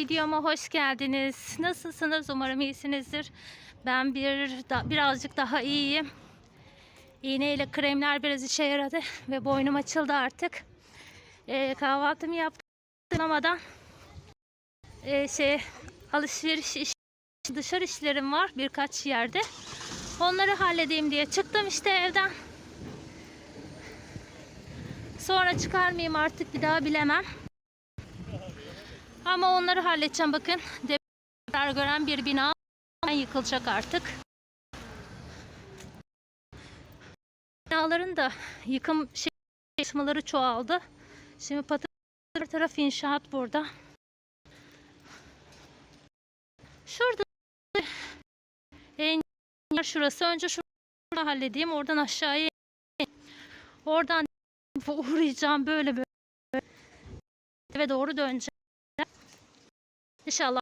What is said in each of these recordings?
videoma hoş geldiniz. Nasılsınız? Umarım iyisinizdir. Ben bir da, birazcık daha iyiyim. İğneyle kremler biraz işe yaradı ve boynum açıldı artık. Ee, kahvaltımı yaptım ama e, şey alışveriş iş, dışarı işlerim var birkaç yerde. Onları halledeyim diye çıktım işte evden. Sonra çıkar mıyım artık bir daha bilemem. Ama onları halledeceğim bakın. Deprem gören bir bina yıkılacak artık. Binaların da yıkım şey, çalışmaları çoğaldı. Şimdi patır taraf inşaat burada. Şurada en şurası. Önce şurada halledeyim. Oradan aşağıya Oradan uğrayacağım böyle böyle. Eve doğru döneceğim. İnşallah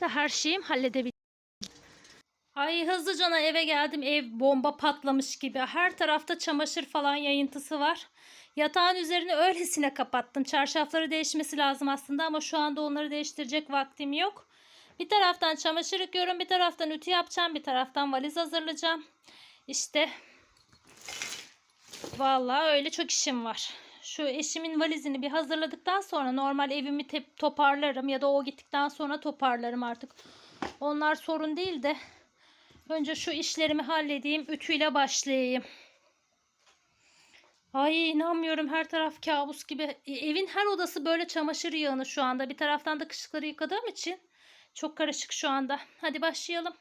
de her şeyim halledebilirim. Ay hızlıcana eve geldim. Ev bomba patlamış gibi. Her tarafta çamaşır falan yayıntısı var. Yatağın üzerini öylesine kapattım. Çarşafları değişmesi lazım aslında ama şu anda onları değiştirecek vaktim yok. Bir taraftan çamaşır yıkıyorum, bir taraftan ütü yapacağım, bir taraftan valiz hazırlayacağım. İşte vallahi öyle çok işim var. Şu eşimin valizini bir hazırladıktan sonra normal evimi tep toparlarım ya da o gittikten sonra toparlarım artık. Onlar sorun değil de önce şu işlerimi halledeyim, ütüyle başlayayım. Ay inanmıyorum her taraf kabus gibi. E, evin her odası böyle çamaşır yığını şu anda. Bir taraftan da kışıkları yıkadığım için çok karışık şu anda. Hadi başlayalım.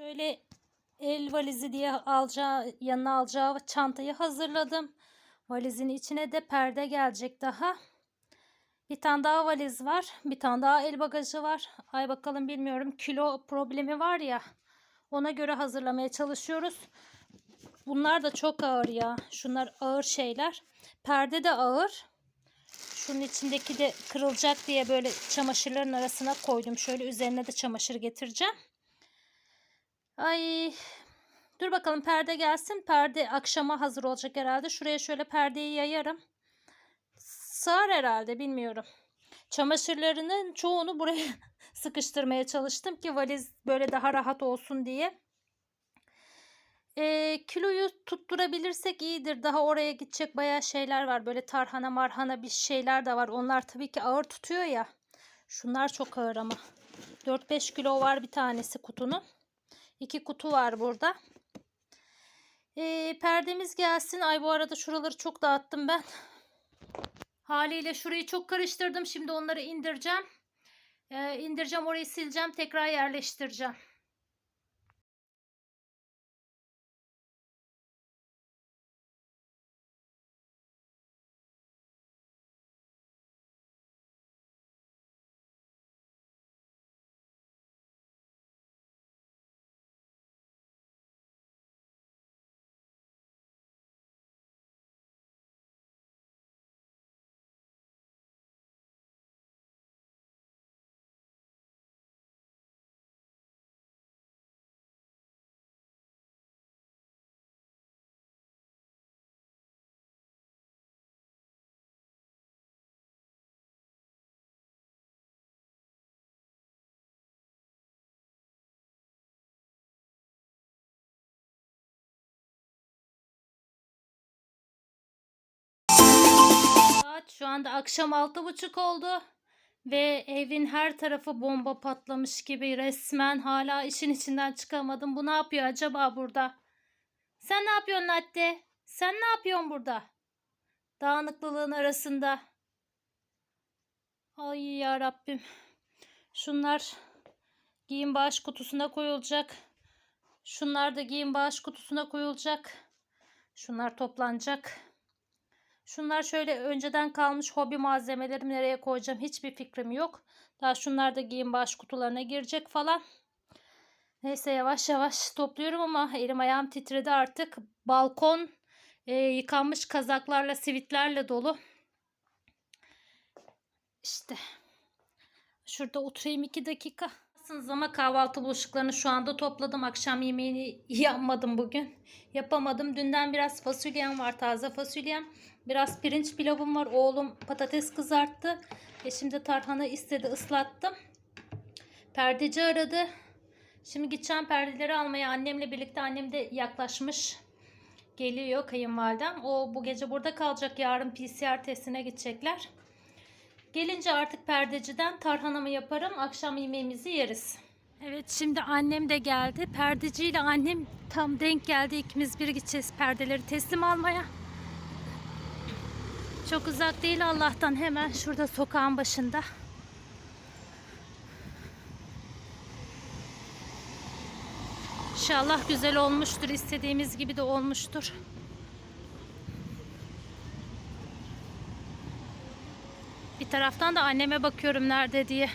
Şöyle el valizi diye alacağı, yanına alacağı çantayı hazırladım. Valizin içine de perde gelecek daha. Bir tane daha valiz var. Bir tane daha el bagajı var. Ay bakalım bilmiyorum. Kilo problemi var ya. Ona göre hazırlamaya çalışıyoruz. Bunlar da çok ağır ya. Şunlar ağır şeyler. Perde de ağır. Şunun içindeki de kırılacak diye böyle çamaşırların arasına koydum. Şöyle üzerine de çamaşır getireceğim. Ay dur bakalım perde gelsin. Perde akşama hazır olacak herhalde. Şuraya şöyle perdeyi yayarım. Sığar herhalde bilmiyorum. Çamaşırlarının çoğunu buraya sıkıştırmaya çalıştım ki valiz böyle daha rahat olsun diye. E, kiloyu tutturabilirsek iyidir. Daha oraya gidecek bayağı şeyler var. Böyle tarhana marhana bir şeyler de var. Onlar tabii ki ağır tutuyor ya. Şunlar çok ağır ama. 4-5 kilo var bir tanesi kutunun. İki kutu var burada. E, perdemiz gelsin. Ay bu arada şuraları çok dağıttım ben. Haliyle şurayı çok karıştırdım. Şimdi onları indireceğim. E, indireceğim orayı sileceğim. Tekrar yerleştireceğim. Şu anda akşam altı buçuk oldu. Ve evin her tarafı bomba patlamış gibi resmen hala işin içinden çıkamadım. Bu ne yapıyor acaba burada? Sen ne yapıyorsun Latte? Sen ne yapıyorsun burada? Dağınıklılığın arasında. Ay ya Rabbim. Şunlar giyim bağış kutusuna koyulacak. Şunlar da giyim bağış kutusuna koyulacak. Şunlar toplanacak. Şunlar şöyle önceden kalmış hobi malzemelerim nereye koyacağım hiçbir fikrim yok. Daha şunlar da giyim baş kutularına girecek falan. Neyse yavaş yavaş topluyorum ama elim ayağım titredi artık. Balkon e, yıkanmış kazaklarla sivitlerle dolu. İşte şurada oturayım iki dakika. Ama kahvaltı bulaşıklarını şu anda topladım. Akşam yemeğini yapmadım bugün. Yapamadım. Dünden biraz fasulyem var. Taze fasulyem. Biraz pirinç pilavım var. Oğlum patates kızarttı. E şimdi tarhana istedi ıslattım. Perdeci aradı. Şimdi gideceğim perdeleri almaya. Annemle birlikte annem de yaklaşmış. Geliyor kayınvalidem. O bu gece burada kalacak. Yarın PCR testine gidecekler. Gelince artık perdeciden tarhanamı yaparım. Akşam yemeğimizi yeriz. Evet şimdi annem de geldi. Perdeciyle annem tam denk geldi. İkimiz bir gideceğiz perdeleri teslim almaya. Çok uzak değil Allah'tan hemen şurada sokağın başında. İnşallah güzel olmuştur. istediğimiz gibi de olmuştur. Bir taraftan da anneme bakıyorum nerede diye.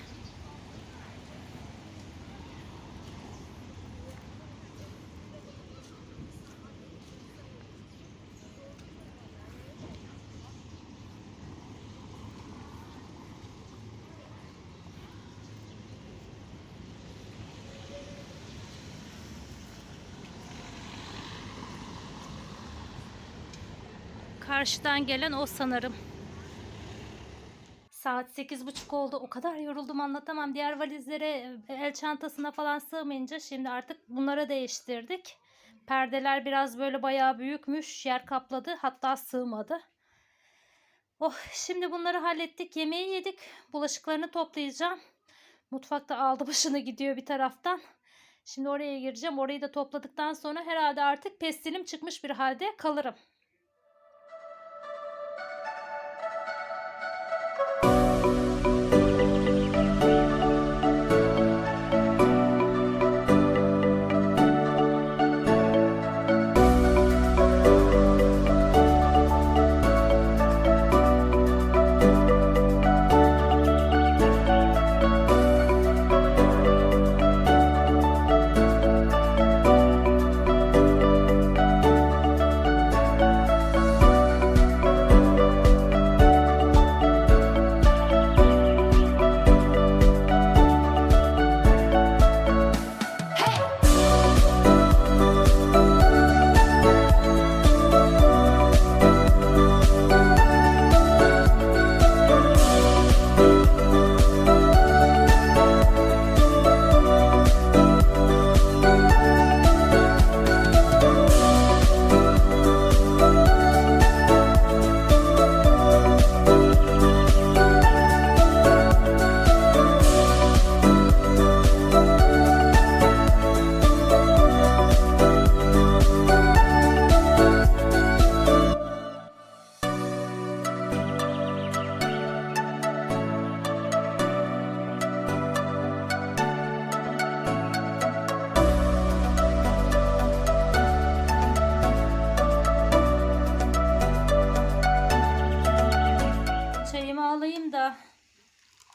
Karşıdan gelen o sanırım. Saat sekiz buçuk oldu. O kadar yoruldum anlatamam. Diğer valizlere el çantasına falan sığmayınca şimdi artık bunları değiştirdik. Perdeler biraz böyle bayağı büyükmüş. Yer kapladı. Hatta sığmadı. Oh şimdi bunları hallettik. Yemeği yedik. Bulaşıklarını toplayacağım. Mutfakta aldı başını gidiyor bir taraftan. Şimdi oraya gireceğim. Orayı da topladıktan sonra herhalde artık pestilim çıkmış bir halde kalırım.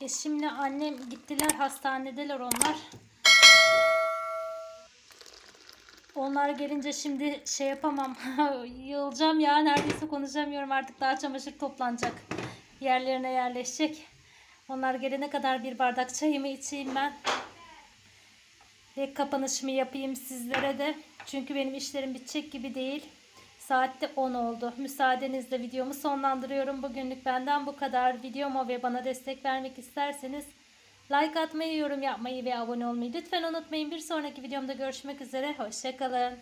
Eşimle annem gittiler hastanedeler onlar. Onlar gelince şimdi şey yapamam. Yılacağım ya neredeyse konuşamıyorum artık daha çamaşır toplanacak. Yerlerine yerleşecek. Onlar gelene kadar bir bardak çayımı içeyim ben. Ve kapanışımı yapayım sizlere de. Çünkü benim işlerim bitecek gibi değil. Saatte 10 oldu. Müsaadenizle videomu sonlandırıyorum. Bugünlük benden bu kadar. Videoma ve bana destek vermek isterseniz like atmayı, yorum yapmayı ve abone olmayı lütfen unutmayın. Bir sonraki videomda görüşmek üzere. Hoşçakalın.